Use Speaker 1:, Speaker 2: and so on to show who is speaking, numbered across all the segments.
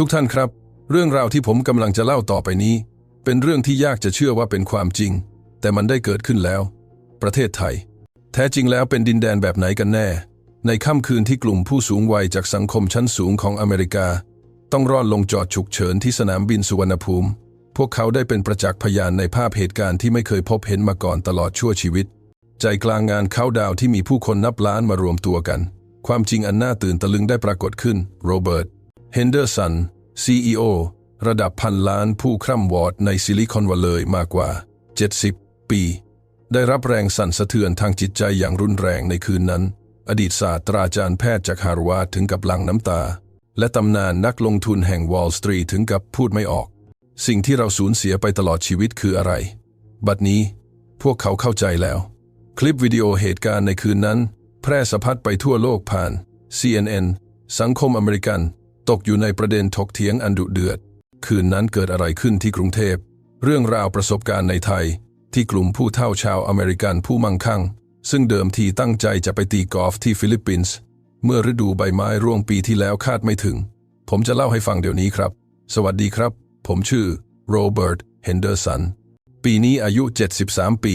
Speaker 1: ทุกท่านครับ เรื่องราวที่ผมกำลังจะเล่าต่อไปนี้ เป็นเรื่องที่ยากจะเชื่อว่าเป็นความจริง แต่มันได้เกิดขึ้นแล้ว ประเทศไทย แท้จริงแล้วเป็นดินแดนแบบไหนกันแน่ ในค่ำคืนที่กลุ่มผู้สูงวัยจากสังคมชั้นสูงของอเมริกา ต้องรอดลงจอดฉุกเฉินที่สนามบินสุวรรณภูมิ พวกเขาได้เป็นประจักษ์พยานในภาพเหตุการณ์ที่ไม่เคยพบเห็นมาก่อนตลอดชั่วชีวิต ใจกลางงานเข้าดาวที่มีผู้คนนับล้านมารวมตัวกัน ความจริงอันน่าตื่นตะลึงได้ปรากฏขึ้นโรเบิร์ต เฮนเดอร์สัน CEO ระดับพันล้านผู้คร่ำวอดในซิลิคอนวัลเลย์มากกว่า 70 ปี ได้รับแรงสั่นสะเทือนทางจิตใจอย่างรุนแรงในคืนนั้น อดีตศาสตราจารย์แพทย์จากฮาร์วาร์ดถึงกับหลั่งน้ำตา และตำนานนักลงทุนแห่งวอลล์สตรีทถึงกับพูดไม่ออก สิ่งที่เราสูญเสียไปตลอดชีวิตคืออะไร บัดนี้พวกเขาเข้าใจแล้ว คลิปวิดีโอเหตุการณ์ในคืนนั้น แพร่สะพัดไปทั่วโลกผ่าน CNN สังคมอเมริกัน ตกอยู่ในประเด็นถกเถียงอันดุเดือด คืนนั้นเกิดอะไรขึ้นที่กรุงเทพ เรื่องราวประสบการณ์ในไทย ที่กลุ่มผู้เฒ่าชาวอเมริกันผู้มั่งคั่ง ซึ่งเดิมทีตั้งใจจะไปตีกอล์ฟที่ฟิลิปปินส์เมื่อฤดูใบไม้ร่วงปีที่แล้วคาดไม่ถึง ผมจะเล่าให้ฟังเดี๋ยวนี้ครับ สวัสดีครับ ผมชื่อโรเบิร์ตเฮนเดอร์สันปีนี้อายุ 73 ปี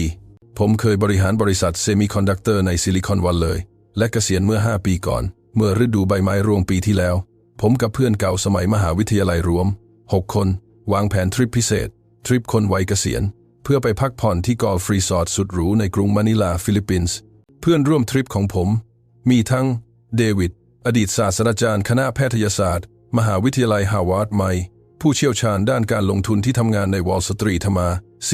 Speaker 1: ผมเคยบริหารบริษัทเซมิคอนดักเตอร์ในซิลิคอนวัลเลย และเกษียณเมื่อ 5 ปีก่อน เมื่อฤดูใบไม้ร่วงปีที่แล้ว ผมกับเพื่อนเก่าสมัยมหาวิทยาลัยรวม 6 คน วางแผนทริปพิเศษ ทริปคนวัยเกษียณ เพื่อไปพักผ่อนที่กอล์ฟรีสอร์ทสุดหรูในกรุงมะนิลาฟิลิปปินส์เพื่อนร่วมทริปของผม มีทั้งเดวิดอดีตศาสตราจารย์คณะแพทยศาสตร์ มหาวิทยาลัยฮาวาร์ดไมผู้เชี่ยวชาญด้านการลงทุนที่ทำงานในวอลสตรีทมา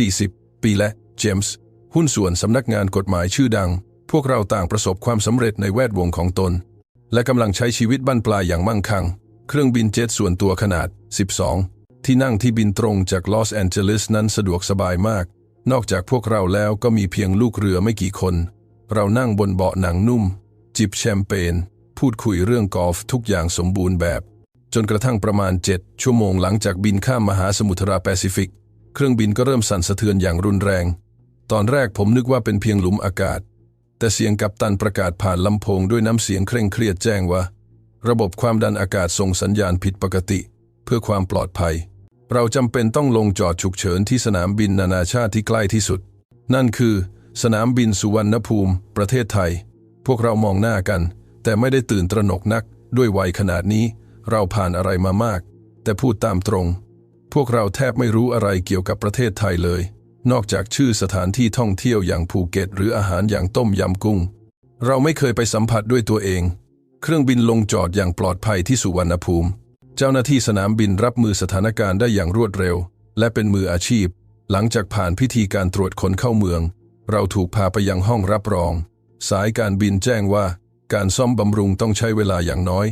Speaker 1: 40 ปีและ เจมส์หุ้นส่วนสำนักงานกฎหมายชื่อดัง พวกเราต่างประสบความสำเร็จในแวดวงของตน และกำลังใช้ชีวิตบั้นปลายอย่างมั่งคั่ง เครื่องบินเจ็ตส่วนตัวขนาด 12 ที่นั่งที่บินตรงจากลอสแอนเจลิสนั้นสะดวกสบายมาก นอกจากพวกเราแล้วก็มีเพียงลูกเรือไม่กี่คน เรานั่งบนเบาะหนังนุ่ม จิบแชมเปญ พูดคุยเรื่องกอล์ฟทุกอย่างสมบูรณ์แบบ จนกระทั่งประมาณ 7 ชั่วโมงหลังจากบินข้ามมหาสมุทรแปซิฟิก เครื่องบินก็เริ่มสั่นสะเทือนอย่างรุนแรง ตอนแรกผมนึกว่าเป็นเพียงหลุมอากาศ แต่เสียงกัปตันประกาศผ่านลำโพงด้วยน้ำเสียงเคร่งเครียดแจ้งว่า ระบบความดันอากาศส่งสัญญาณผิดปกติ เพื่อความปลอดภัย เราจำเป็นต้องลงจอดฉุกเฉินที่สนามบินนานาชาติที่ใกล้ที่สุด นั่นคือ สนามบินสุวรรณภูมิ ประเทศไทย พวกเรามองหน้ากัน แต่ไม่ได้ตื่นตระหนกนัก ด้วยวัยขนาดนี้ เราผ่านอะไรมามาก แต่พูดตามตรง พวกเราแทบไม่รู้อะไรเกี่ยวกับประเทศไทยเลย นอกจากชื่อสถานที่ท่องเที่ยวอย่างภูเก็ต หรืออาหารอย่างต้มยำกุ้ง เราไม่เคยไปสัมผัสด้วยตัวเอง เครื่องบินลงจอดอย่างปลอดภัยที่สุวรรณภูมิ เจ้าหน้าที่สนามบินรับมือสถานการณ์ได้อย่างรวดเร็ว และเป็นมืออาชีพ หลังจากผ่านพิธีการตรวจคนเข้าเมือง เราถูกพาไปยังห้องรับรอง สายการบินแจ้งว่า การซ่อมบำรุงต้องใช้เวลาอย่างน้อย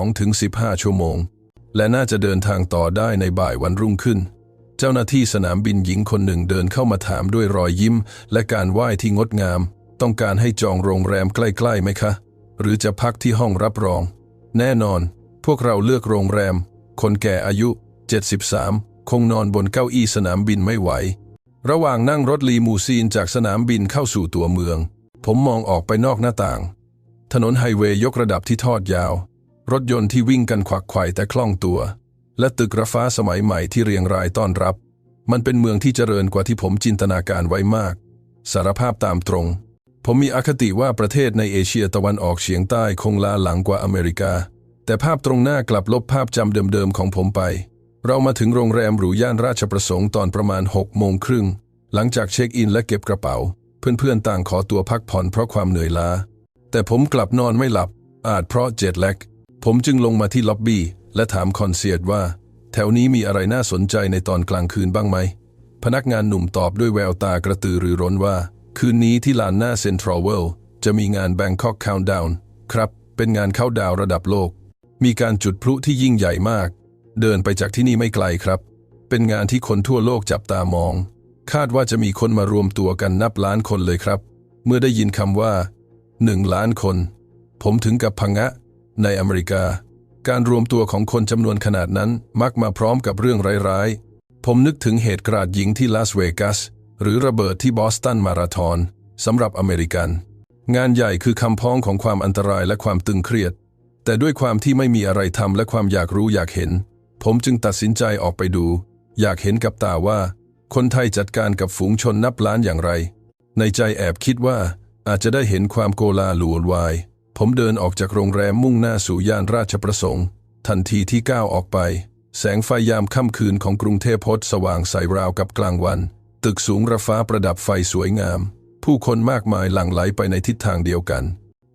Speaker 1: 12-15 ชั่วโมง และน่าจะเดินทางต่อได้ในบ่ายวันรุ่งขึ้น เจ้าหน้าที่สนามบินหญิงคนหนึ่งเดินเข้ามาถามด้วยรอยยิ้ม และการไหว้ที่งดงาม ต้องการให้จองโรงแรมใกล้ๆไหมคะ หรือจะพักที่ห้องรับรอง แน่นอน พวกเราเลือกโรงแรม คนแก่อายุ 73 คงนอนบนเก้าอี้สนามบินไม่ไหว ระหว่างนั่งรถลีมูซีนจากสนามบินเข้าสู่ตัวเมือง ผมมองออกไปนอกหน้าต่าง ถนนไฮเวย์ยกระดับที่ทอดยาว รถยนต์ที่วิ่งกันขวักไขว่แต่คล่องตัว และตึกระฟ้าสมัยใหม่ที่เรียงรายต้อนรับ มันเป็นเมืองที่เจริญกว่าที่ผมจินตนาการไว้มาก สารภาพตามตรง ผมมีอคติว่าประเทศในเอเชียตะวันออกเฉียงใต้คงล้าหลังกว่าอเมริกา แต่ภาพตรงหน้ากลับลบภาพจำเดิมๆของผมไป เรามาถึงโรงแรมหรูย่านราชประสงค์ตอนประมาณ6โมงครึ่งหลังจากเช็คอินและเก็บกระเป๋า เพื่อนๆต่างขอตัวพักผ่อนเพราะความเหนื่อยล้า แต่ผมกลับนอนไม่หลับ อาจเพราะเจ็ตแลกผมจึงลงมาที่ล็อบบี้ และถามคอนเซียร์ว่า แถวนี้มีอะไรน่าสนใจในตอนกลางคืนบ้างไหม พนักงานหนุ่มตอบด้วยแววตากระตือรือร้นว่า คืนนี้ที่ลานหน้าเซ็นทรัลเวิลด์จะมีงาน Bangkok Countdown ครับ เป็นงานเข้าดาวระดับโลก มีการจุดพลุที่ยิ่งใหญ่มาก เดินไปจากที่นี่ไม่ไกลครับ เป็นงานที่คนทั่วโลกจับตามอง คาดว่าจะมีคนมารวมตัวกันนับล้านคนเลยครับ เมื่อได้ยินคำว่าหนึ่งล้านคน ผมถึงกับพังะในอเมริกา การรวมตัวของคนจำนวนขนาดนั้นมักมาพร้อมกับเรื่องร้ายๆ ผมนึกถึงเหตุกราดยิงที่ลาสเวกัส หรือระเบิดที่บอสตันมาราธอนสำหรับอเมริกัน งานใหญ่คือคำพ้องของความอันตรายและความตึงเครียด แต่ด้วยความที่ไม่มีอะไรทำและความอยากรู้อยากเห็น ผมจึงตัดสินใจออกไปดู อยากเห็นกับตาว่า คนไทยจัดการกับฝูงชนนับล้านอย่างไร ในใจแอบคิดว่าอาจจะได้เห็นความโกลาหลวาย ผมเดินออกจากโรงแรมมุ่งหน้าสู่ย่านราชประสงค์ ทันทีที่ก้าวออกไป แสงไฟยามค่ำคืนของกรุงเทพพศสว่างใสราวกับกลางวัน ตึกสูงระฟ้าประดับไฟสวยงาม ผู้คนมากมายหลั่งไหลไปในทิศทางเดียวกัน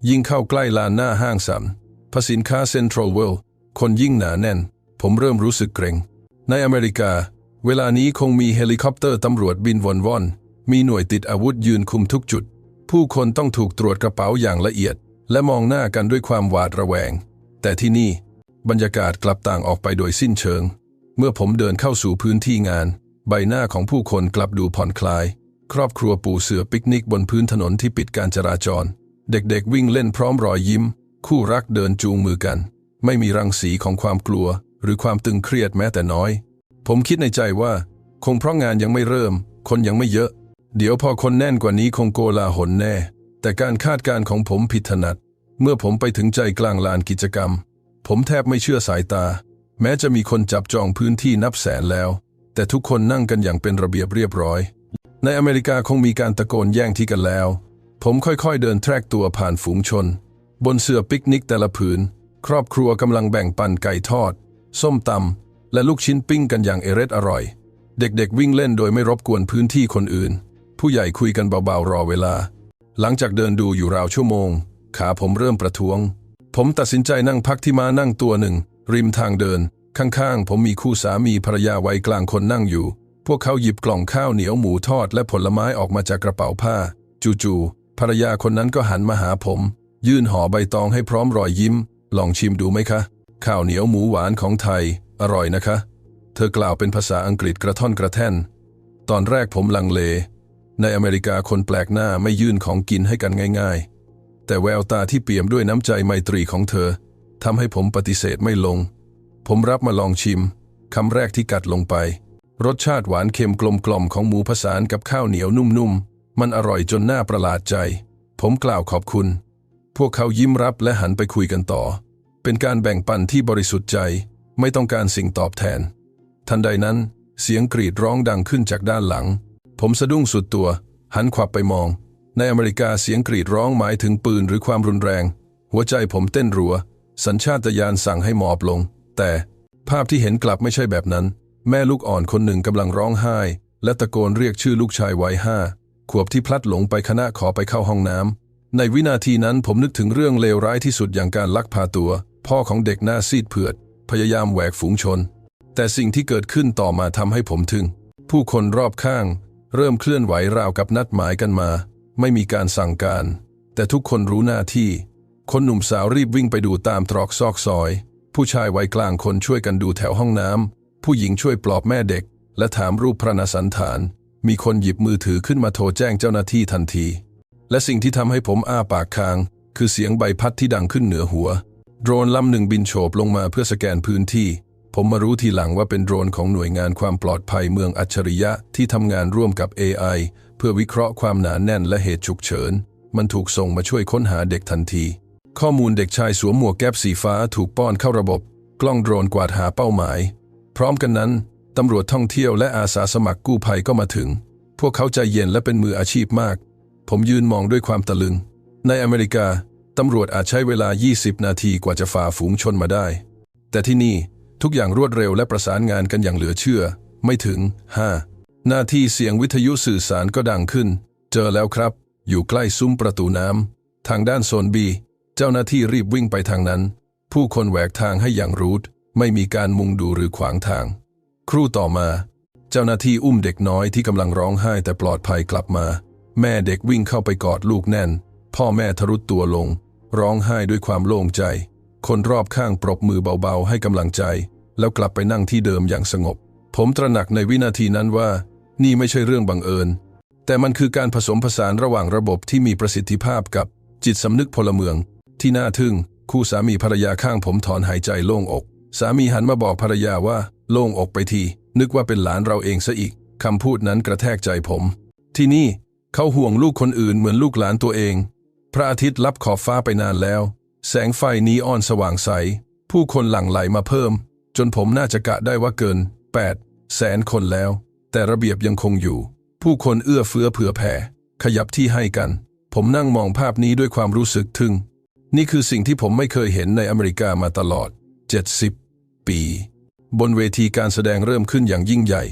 Speaker 1: ยิ่งเข้าใกล้ลานหน้าห้างสำพสินค้าเซ็นทรัลเวิลด์คนยิ่งหนาแน่น ผมเริ่มรู้สึกเกรง ในอเมริกา เวลานี้คงมีเฮลิคอปเตอร์ตำรวจบินวนว่อนมีหน่วยติดอาวุธยืนคุมทุกจุด ผู้คนต้องถูกตรวจกระเป๋าอย่างละเอียด และมองหน้ากันด้วยความหวาดระแวง แต่ที่นี่บรรยากาศกลับต่างออกไปโดยสิ้นเชิง เมื่อผมเดินเข้าสู่พื้นที่งาน ใบหน้าของผู้คนกลับดูผ่อนคลาย ครอบครัวปูเสือปิกนิกบนพื้นถนนที่ปิดการจราจร เด็กๆวิ่งเล่นพร้อมรอยยิ้ม คู่รักเดินจูงมือกัน ไม่มีรังสีของความกลัว หรือความตึงเครียดแม้แต่น้อย ผมคิดในใจว่า คงเพราะงานยังไม่เริ่ม คนยังไม่เยอะ เดี๋ยวพอคนแน่นกว่านี้คงโกลาหลแน่ แต่การคาดการณ์ของผมผิดถนัด เมื่อผมไปถึงใจกลางลานกิจกรรม ผมแทบไม่เชื่อสายตา แม้จะมีคนจับจองพื้นที่นับแสนแล้ว แต่ทุกคนนั่งกันอย่างเป็นระเบียบเรียบร้อย ในอเมริกาคงมีการตะโกนแย่งที่กันแล้ว ผมค่อยๆเดินแทรกตัวผ่านฝูงชน บนเสื่อปิกนิกแต่ละผืน ครอบครัวกำลังแบ่งปันไก่ทอด ส้มตำและลูกชิ้นปิ้งกันอย่างเอร็ดอร่อย เด็กๆวิ่งเล่นโดยไม่รบกวนพื้นที่คนอื่น ผู้ใหญ่คุยกันเบาๆรอเวลา หลังจากเดินดูอยู่ราวชั่วโมง ขาผมเริ่มประท้วง ผมตัดสินใจนั่งพักที่ม้านั่งตัวหนึ่ง ริมทางเดิน ข้างๆ ผมมีคู่สามีภรรยาวัยกลางคนนั่งอยู่ พวกเขาหยิบกล่องข้าวเหนียวหมูทอดและผลไม้ออกมาจากกระเป๋าผ้า จู่ๆภรรยาคนนั้นก็หันมาหาผม ยื่นห่อใบตองให้พร้อมรอยยิ้ม ลองชิมดูไหมคะ ข้าวเหนียวหมูหวานของไทย อร่อยนะคะ เธอกล่าวเป็นภาษาอังกฤษกระท่อนกระแท่น ตอนแรกผมลังเล ในอเมริกาคนแปลกหน้าไม่ยื่นของกินให้กันง่าย ๆ แต่แววตาที่เปี่ยมด้วยน้ำใจไมตรีของเธอทำให้ผมปฏิเสธไม่ลง ผมรับมาลองชิมคำแรกที่กัดลงไป รสชาติหวานเค็มกลมกล่อมของหมูผสานกับข้าวเหนียวนุ่มๆ มันอร่อยจนน่าประหลาดใจ ผมกล่าวขอบคุณ พวกเขายิ้มรับและหันไปคุยกันต่อ เป็นการแบ่งปันที่บริสุทธิ์ใจ ไม่ต้องการสิ่งตอบแทน ทันใดนั้น เสียงกรีดร้องดังขึ้นจากด้านหลัง ผมสะดุ้งสุดตัว หันขวับไปมอง ในอเมริกาเสียงกรีดร้องหมายถึงปืนหรือความรุนแรง หัวใจผมเต้นรัว สัญชาตญาณสั่งให้หมอบลง แต่ภาพที่เห็นกลับไม่ใช่แบบนั้น แม่ลูกอ่อนคนหนึ่งกำลังร้องไห้ และตะโกนเรียกชื่อลูกชายวัยห้าขวบที่พลัดหลงไปคณะขอไปเข้าห้องน้ำในวินาทีนั้นผมนึกถึงเรื่องเลวร้ายที่สุดอย่างการลักพาตัว พ่อของเด็กหน้าซีดเผือด พยายามแหวกฝูงชน แต่สิ่งที่เกิดขึ้นต่อมาทำให้ผมทึ่งผู้คนรอบข้าง เริ่มเคลื่อนไหวราวกับนัดหมายกันมา ไม่มีการสั่งการ แต่ทุกคนรู้หน้าที่ คนหนุ่มสาวรีบวิ่งไปดูตามตรอกซอกซอย ผู้ชายวัยกลางคนช่วยกันดูแถวห้องน้ำผู้หญิงช่วยปลอบแม่เด็ก และถามรูปพระนสันฐาน มีคนหยิบมือถือขึ้นมาโทรแจ้งเจ้าหน้าที่ทันที และสิ่งที่ทำให้ผมอ้าปากค้าง คือเสียงใบพัดที่ดังขึ้นเหนือหัว โดรนลำหนึ่งบินโฉบลงมาเพื่อสแกนพื้นที่ ผมมารู้ทีหลังว่าเป็นโดรนของหน่วยงานความปลอดภัยเมืองอัจฉริยะที่ทำงานร่วมกับ AI เพื่อวิเคราะห์ความหนาแน่นและเหตุฉุกเฉิน มันถูกส่งมาช่วยค้นหาเด็กทันที ข้อมูลเด็กชายสวมหมวกแก๊ปสีฟ้าถูกป้อนเข้าระบบ กล้องโดรนกวาดหาเป้าหมาย พร้อมกันนั้นตำรวจท่องเที่ยวและอาสาสมัครกู้ภัยก็มาถึง พวกเขาใจเย็นและเป็นมืออาชีพมาก ผมยืนมองด้วยความตะลึง ในอเมริกาตำรวจอาจใช้เวลา 20 นาทีกว่าจะฝ่าฝูงชนมาได้ แต่ที่นี่ ทุกอย่างรวดเร็วและประสานงานกันอย่างเหลือเชื่อ ไม่ถึง5นาที่เสียงวิทยุสื่อสารก็ดังขึ้น เจอแล้วครับ อยู่ใกล้ซุ้มประตูน้ำ ทางด้านโซนบี เจ้าหน้าที่รีบวิ่งไปทางนั้น ผู้คนแหวกทางให้อย่างรูทไม่มีการมุงดูหรือขวางทาง ครู่ต่อมา เจ้าหน้าที่อุ้มเด็กน้อยที่กำลังร้องไห้แต่ปลอดภัยกลับมา แม่เด็กวิ่งเข้าไปกอดลูกแน่น พ่อแม่ทะรุดตัวลง ร้องไห้ด้วยความโล่งใจ คนรอบข้างปรบมือเบาๆ ให้กำลังใจ แล้วกลับไปนั่งที่เดิมอย่างสงบ ผมตระหนักในวินาทีนั้นว่า นี่ไม่ใช่เรื่องบังเอิญ แต่มันคือการผสมผสานระหว่างระบบที่มีประสิทธิภาพกับจิตสำนึกพลเมือง ที่น่าทึ่ง คู่สามีภรรยาข้างผมถอนหายใจโล่งอก สามีหันมาบอกภรรยาว่า โล่งอกไปที นึกว่าเป็นหลานเราเองซะอีกคำพูดนั้นกระแทกใจผม ที่นี่เขาห่วงลูกคนอื่นเหมือนลูกหลานตัวเอง พระอาทิตย์ลับขอบฟ้าไปนานแล้ว แสงไฟนีออนสว่างใส ผู้คนหลั่งไหลมาเพิ่ม จนผมน่าจะกะได้ว่าเกิน 8 แสนคนแล้ว แต่ระเบียบยังคงอยู่ ผู้คนเอื้อเฟื้อเผื่อแผ่ ขยับที่ให้กัน ผมนั่งมองภาพนี้ด้วยความรู้สึกทึ่ง นี่คือสิ่งที่ผมไม่เคยเห็นในอเมริกามาตลอด 70 ปี บนเวทีการแสดงเริ่มขึ้นอย่างยิ่งใหญ่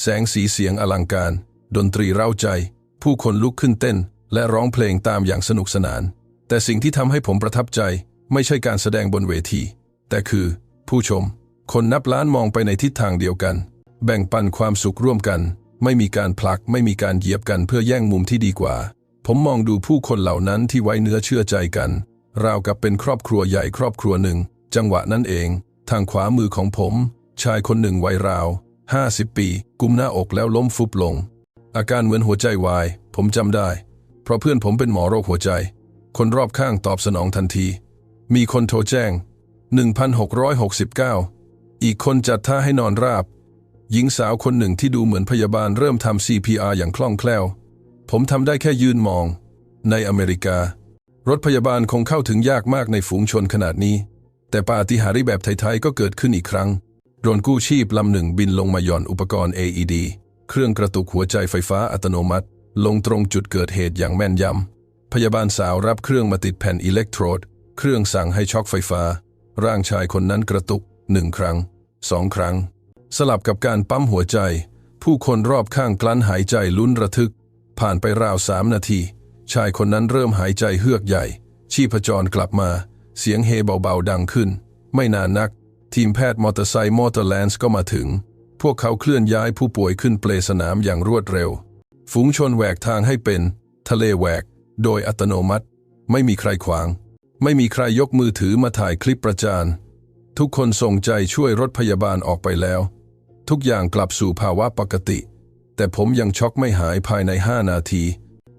Speaker 1: แสงสีเสียงอลังการ ดนตรีเร้าใจ ผู้คนลุกขึ้นเต้น และร้องเพลงตามอย่างสนุกสนาน แต่สิ่งที่ทำให้ผมประทับใจไม่ใช่การแสดงบนเวที แต่คือผู้ชม คนนับล้านมองไปในทิศทางเดียวกัน แบ่งปันความสุขร่วมกัน ไม่มีการผลักไม่มีการเหยียบกันเพื่อแย่งมุมที่ดีกว่า ผมมองดูผู้คนเหล่านั้นที่ไว้เนื้อเชื่อใจกัน ราวกับเป็นครอบครัวใหญ่ครอบครัวหนึ่ง จังหวะนั้นเอง ทางขวามือของผม ชายคนหนึ่งวัยราว50ปี กุมหน้าอกแล้วล้มฟุบลง อาการเหมือนหัวใจวาย ผมจำได้ เพราะเพื่อนผมเป็นหมอโรคหัวใจ คนรอบข้างตอบสนองทันที มีคนโทรแจ้ง 1669 อีกคนจัดท่าให้นอนราบ หญิงสาวคนหนึ่งที่ดูเหมือนพยาบาลเริ่มทำ CPR อย่างคล่องแคล่ว ผมทำได้แค่ยืนมอง ในอเมริกา รถพยาบาลคงเข้าถึงยากมากในฝูงชนขนาดนี้ แต่ปาฏิหาริย์แบบไทยๆก็เกิดขึ้นอีกครั้งโดรนกู้ชีพลำหนึ่งบินลงมาหย่อนอุปกรณ์ AED เครื่องกระตุกหัวใจไฟฟ้าอัตโนมัติ ลงตรงจุดเกิดเหตุอย่างแม่นยำ พยาบาลสาวรับเครื่องมาติดแผ่นอิเล็กโทรด เครื่องสั่งให้ช็อกไฟฟ้า ร่างชายคนนั้นกระตุกหนึ่งครั้งสองครั้ง สลับกับการปั๊มหัวใจ ผู้คนรอบข้างกลั้นหายใจลุ้นระทึก ผ่านไปราวสามนาที ชายคนนั้นเริ่มหายใจเฮือกใหญ่ ชีพจรกลับมา เสียงเฮเบาๆดังขึ้น ไม่นานนัก ทีมแพทย์มอเตอร์ไซค์มอเตอร์แลนด์ก็มาถึง พวกเขาเคลื่อนย้ายผู้ป่วยขึ้นเปลสนามอย่างรวดเร็ว ฝูงชนแหวกทางให้เป็น ทะเลแหวก โดยอัตโนมัติ ไม่มีใครขวาง ไม่มีใครยกมือถือมาถ่ายคลิปประจานทุกคนส่งใจช่วยรถพยาบาลออกไปแล้ว ทุกอย่างกลับสู่ภาวะปกติ แต่ผมยังช็อกไม่หายภายใน 5 นาที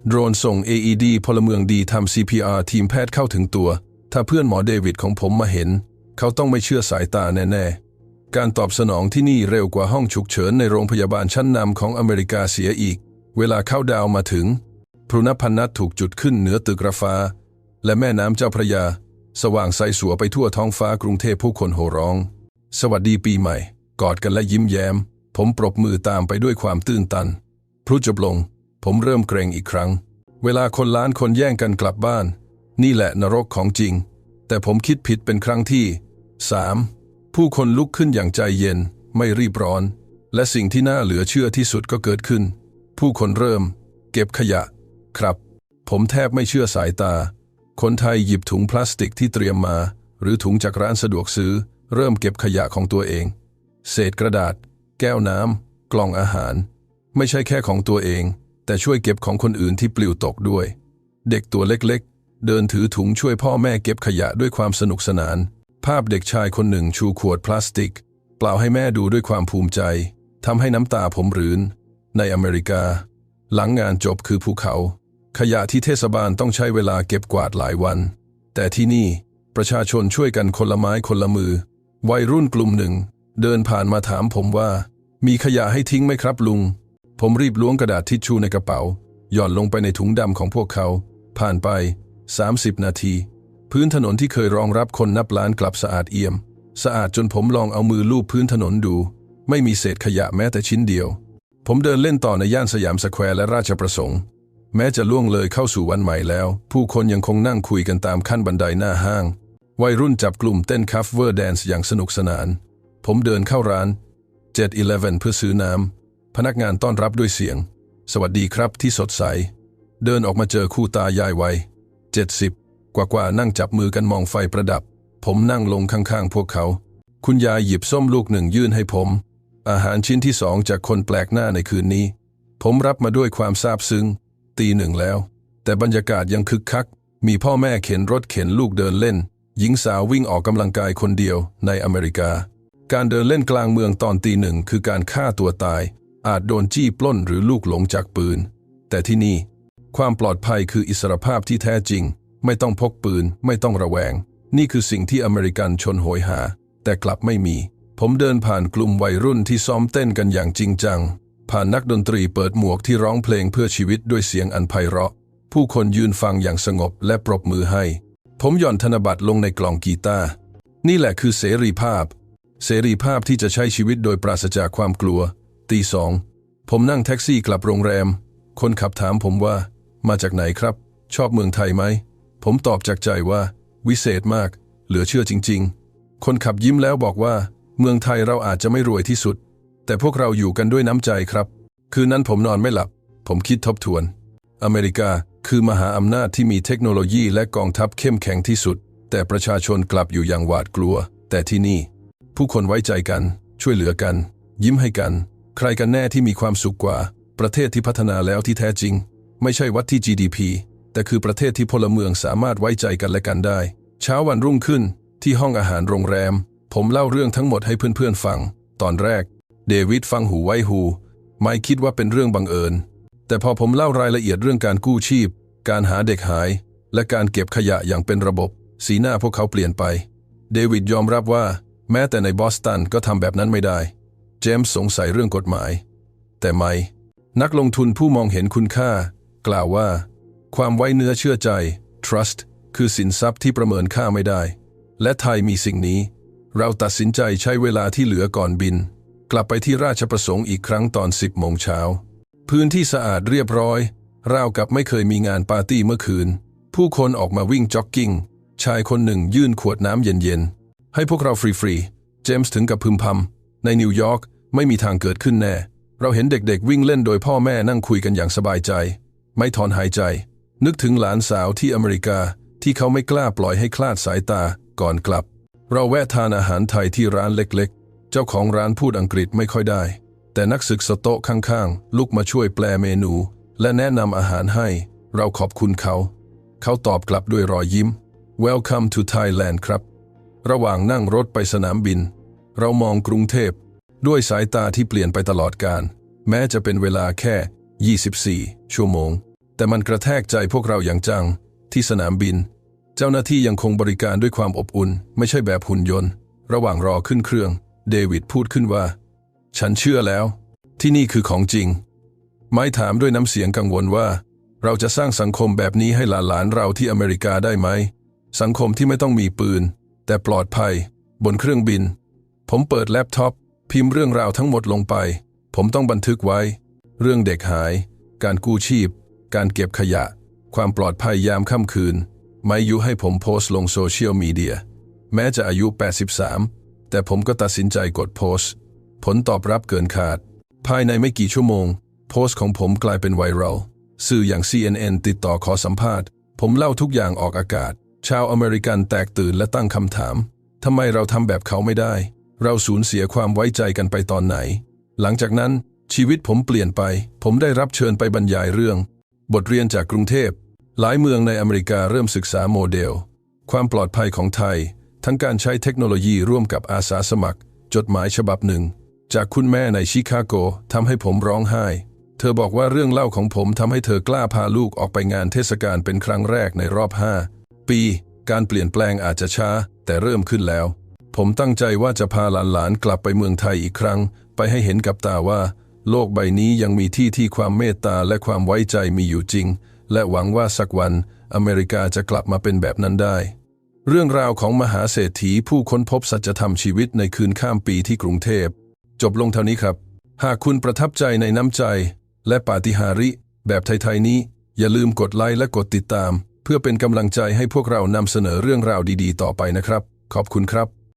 Speaker 1: โดรนส่ง AED พลเมืองดีทำ CPR ทีมแพทย์เข้าถึงตัว ถ้าเพื่อนหมอเดวิดของผมมาเห็น เขาต้องไม่เชื่อสายตาแน่ๆ การตอบสนองที่นี่เร็วกว่าห้องฉุกเฉินในโรงพยาบาลชั้นนำของอเมริกาเสียอีก เวลาเข้าดาวมาถึง พรุนพันัทถูกจุดขึ้นเหนือตึกระฟ้า และแม่น้ำเจ้าพระยา สว่างใสสัวไปทั่วท้องฟ้ากรุงเทพผู้คนโห่ร้อง สวัสดีปีใหม่ กอดกันและยิ้มแย้ม ผมปรบมือตามไปด้วยความตื้นตัน พรุจบลง ผมเริ่มเกรงอีกครั้ง เวลาคนล้านคนแย่งกันกลับบ้าน นี่แหละนรกของจริง แต่ผมคิดผิดเป็นครั้งที่ 3. ผู้คนลุกขึ้นอย่างใจเย็น ไม่รีบร้อน และสิ่งที่น่าเหลือเชื่อที่สุดก็เกิดขึ้น ผู้คนเริ่ม เก็บขยะ ครับ ผมแทบไม่เชื่อสายตา คนไทยหยิบถุงพลาสติกที่เตรียมมา หรือถุงจากร้านสะดวกซื้อ เริ่มเก็บขยะของตัวเอง เศษกระดาษ แก้วน้ำกล่องอาหาร ไม่ใช่แค่ของตัวเอง แต่ช่วยเก็บของคนอื่นที่ปลิวตกด้วย เด็กตัวเล็กๆ เดินถือถุงช่วยพ่อแม่เก็บขยะด้วยความสนุกสนาน ภาพเด็กชายคนหนึ่งชูขวดพลาสติก เปล่าให้แม่ดูด้วยความภูมิใจทำให้น้ำตาผมรื้นในอเมริกา หลังงานจบคือภูเขา ขยะที่เทศบาลต้องใช้เวลาเก็บกวาดหลายวัน แต่ที่นี่ประชาชนช่วยกันคนละไม้คนละมือ วัยรุ่นกลุ่มหนึ่ง เดินผ่านมาถามผมว่า มีขยะให้ทิ้งไหมครับลุง ผมรีบล้วงกระดาษทิชชู่ในกระเป๋า หย่อนลงไปในถุงดำของพวกเขา ผ่านไป 30 นาที พื้นถนนที่เคยรองรับคนนับล้านกลับสะอาดเอี่ยม สะอาดจนผมลองเอามือลูบพื้นถนนดู ไม่มีเศษขยะแม้แต่ชิ้นเดียว ผมเดินเล่นต่อในย่านสยามสแควร์และราชประสงค์ แม้จะล่วงเลยเข้าสู่วันใหม่แล้ว ผู้คนยังคงนั่งคุยกันตามขั้นบันไดหน้าห้าง วัยรุ่นจับกลุ่มเต้นคัฟเวอร์แดนซ์อย่างสนุกสนาน ผมเดินเข้าร้าน 7-Eleven เพื่อซื้อน้ำ พนักงานต้อนรับด้วยเสียง สวัสดีครับที่สดใส เดินออกมาเจอคู่ตายายวัย70 กว่ากว่านั่งจับมือกันมองไฟประดับ ผมนั่งลงข้างๆพวกเขา คุณยายหยิบส้มลูกหนึ่งยื่นให้ผม อาหารชิ้นที่สองจากคนแปลกหน้าในคืนนี้ ผมรับมาด้วยความซาบซึ้ง ตีหนึ่งแล้ว แต่บรรยากาศยังคึกคัก มีพ่อแม่เข็นรถเข็นลูกเดินเล่น หญิงสาววิ่งออกกำลังกายคนเดียวในอเมริกา การเดินเล่นกลางเมืองตอนตีหนึ่งคือการฆ่าตัวตาย อาจโดนจี้ปล้นหรือลูกหลงจากปืน แต่ที่นี่ ความปลอดภัยคืออิสรภาพที่แท้จริง ไม่ต้องพกปืน ไม่ต้องระแวง นี่คือสิ่งที่อเมริกันชนโหยหา แต่กลับไม่มี ผมเดินผ่านกลุ่มวัยรุ่นที่ซ้อมเต้นกันอย่างจริงจัง ผ่านนักดนตรีเปิดหมวกที่ร้องเพลงเพื่อชีวิตด้วยเสียงอันไพเราะ ผู้คนยืนฟังอย่างสงบและปรบมือให้ ผมหย่อนธนบัตรลงในกล่องกีตาร์นี่แหละคือเสรีภาพ เสรีภาพที่จะใช้ชีวิตโดยปราศจากความกลัว ตีสอง ผมนั่งแท็กซี่กลับโรงแรม คนขับถามผมว่า มาจากไหนครับ ชอบเมืองไทยไหม ผมตอบจากใจว่า วิเศษมาก เหลือเชื่อจริง ๆ คนขับยิ้มแล้วบอกว่า เมืองไทยเราอาจจะไม่รวยที่สุด แต่พวกเราอยู่กันด้วยน้ำใจครับ คืนนั้นผมนอนไม่หลับ ผมคิดทบทวน อเมริกาคือมหาอำนาจที่มีเทคโนโลยีและกองทัพเข้มแข็งที่สุด แต่ประชาชนกลับอยู่อย่างหวาดกลัว แต่ที่นี่ ผู้คนไว้ใจกัน ช่วยเหลือกัน ยิ้มให้กัน ใครกันแน่ที่มีความสุขกว่า ประเทศที่พัฒนาแล้วที่แท้จริง ไม่ใช่วัดที่ GDP แต่คือประเทศที่พลเมืองสามารถไว้ใจกันและกันได้ เช้าวันรุ่งขึ้นที่ห้องอาหารโรงแรม ผมเล่าเรื่องทั้งหมดให้เพื่อนๆฟัง ตอนแรก เดวิดฟังหูไว้หู ไม่คิดว่าเป็นเรื่องบังเอิญ แต่พอผมเล่ารายละเอียดเรื่องการกู้ชีพ การหาเด็กหาย และการเก็บขยะอย่างเป็นระบบ สีหน้าพวกเขาเปลี่ยนไป เดวิดยอมรับว่า แม้แต่ในบอสตันก็ทำแบบนั้นไม่ได้ เจมส์สงสัยเรื่องกฎหมาย แต่ไม่ นักลงทุนผู้มองเห็นคุณค่า กล่าวว่า ความไว้เนื้อเชื่อใจ trust คือสินทรัพย์ที่ประเมินค่าไม่ได้ และไทยมีสิ่งนี้ เราตัดสินใจใช้เวลาที่เหลือก่อนบิน กลับไปที่ราชประสงค์อีกครั้งตอน 10 โมงเช้า พื้นที่สะอาดเรียบร้อย ราวกับไม่เคยมีงานปาร์ตี้เมื่อคืน ผู้คนออกมาวิ่งจ็อกกิ้ง ชายคนหนึ่งยื่นขวดน้ำเย็นๆ ให้พวกเราฟรีๆ เจมส์ถึงกับพึมพำในนิวยอร์กไม่มีทางเกิดขึ้นแน่ เราเห็นเด็กๆวิ่งเล่นโดยพ่อแม่นั่งคุยกันอย่างสบายใจ ไม่ถอนหายใจ นึกถึงหลานสาวที่อเมริกาที่เขาไม่กล้าปล่อยให้คลาดสายตาก่อนกลับ เราแวะทานอาหารไทยที่ร้านเล็กๆ เจ้าของร้านพูดอังกฤษไม่ค่อยได้ แต่นักศึกษาโต๊ะข้างๆ ลุกมาช่วยแปลเมนู และแนะนำอาหารให้ เราขอบคุณเขา เขาตอบกลับด้วยรอยยิ้ม Welcome to Thailand ครับ ระหว่างนั่งรถไปสนามบิน เรามองกรุงเทพ ด้วยสายตาที่เปลี่ยนไปตลอดการ แม้จะเป็นเวลาแค่ 24 ชั่วโมง แต่มันกระแทกใจพวกเราอย่างจัง ที่สนามบิน เจ้าหน้าที่ยังคงบริการด้วยความอบอุ่น ไม่ใช่แบบหุ่นยนต์ ระหว่างรอขึ้นเครื่อง เดวิดพูดขึ้นว่า ฉันเชื่อแล้ว ที่นี่คือของจริง ไม้ถามด้วยน้ำเสียงกังวลว่า เราจะสร้างสังคมแบบนี้ให้หลานๆเราที่อเมริกาได้ไหม สังคมที่ไม่ต้องมีปืน แต่ปลอดภัย บนเครื่องบิน ผมเปิดแล็ปท็อป พิมพ์เรื่องราวทั้งหมดลงไป ผมต้องบันทึกไว้ เรื่องเด็กหาย การกู้ชีพ การเก็บขยะ ความปลอดภัยยามค่ำคืน ไม่ยุให้ผมโพสต์ลงโซเชียลมีเดียแม้จะอายุ 83 แต่ผมก็ตัดสินใจกดโพสต์ ผลตอบรับเกินคาด ภายในไม่กี่ชั่วโมง โพสต์ของผมกลายเป็นไวรัลสื่ออย่าง CNN ติดต่อขอสัมภาษณ์ ผมเล่าทุกอย่างออกอากาศ ชาวอเมริกันแตกตื่นและตั้งคำถามทำไมเราทำแบบเขาไม่ได้ เราสูญเสียความไว้ใจกันไปตอนไหน หลังจากนั้นชีวิตผมเปลี่ยนไป ผมได้รับเชิญไปบรรยายเรื่อง บทเรียนจากกรุงเทพ หลายเมืองในอเมริกาเริ่มศึกษาโมเดล ความปลอดภัยของไทย ทั้งการใช้เทคโนโลยีร่วมกับอาสาสมัคร จดหมายฉบับหนึ่ง จากคุณแม่ในชิคาโกทำให้ผมร้องไห้ เธอบอกว่าเรื่องเล่าของผมทำให้เธอกล้าพาลูกออกไปงานเทศกาลเป็นครั้งแรกในรอบ 5 ปี การเปลี่ยนแปลงอาจจะช้า แต่เริ่มขึ้นแล้ว ผมตั้งใจว่าจะพาหลานๆกลับไปเมืองไทยอีกครั้ง ไปให้เห็นกับตาว่า โลกใบนี้ยังมีที่ที่ความเมตตาและความไว้ใจมีอยู่จริง และหวังว่าสักวันอเมริกาจะกลับมาเป็นแบบนั้นได้ เรื่องราวของมหาเศรษฐีผู้ค้นพบสัจธรรมชีวิตในคืนข้ามปีที่กรุงเทพ จบลงเท่านี้ครับ หากคุณประทับใจในน้ำใจ และปาฏิหาริย์แบบไทยๆนี้ อย่าลืมกดไลค์และกดติดตาม เพื่อเป็นกำลังใจให้พวกเรานำเสนอเรื่องราวดีๆ ต่อไปนะครับ ขอบคุณครับ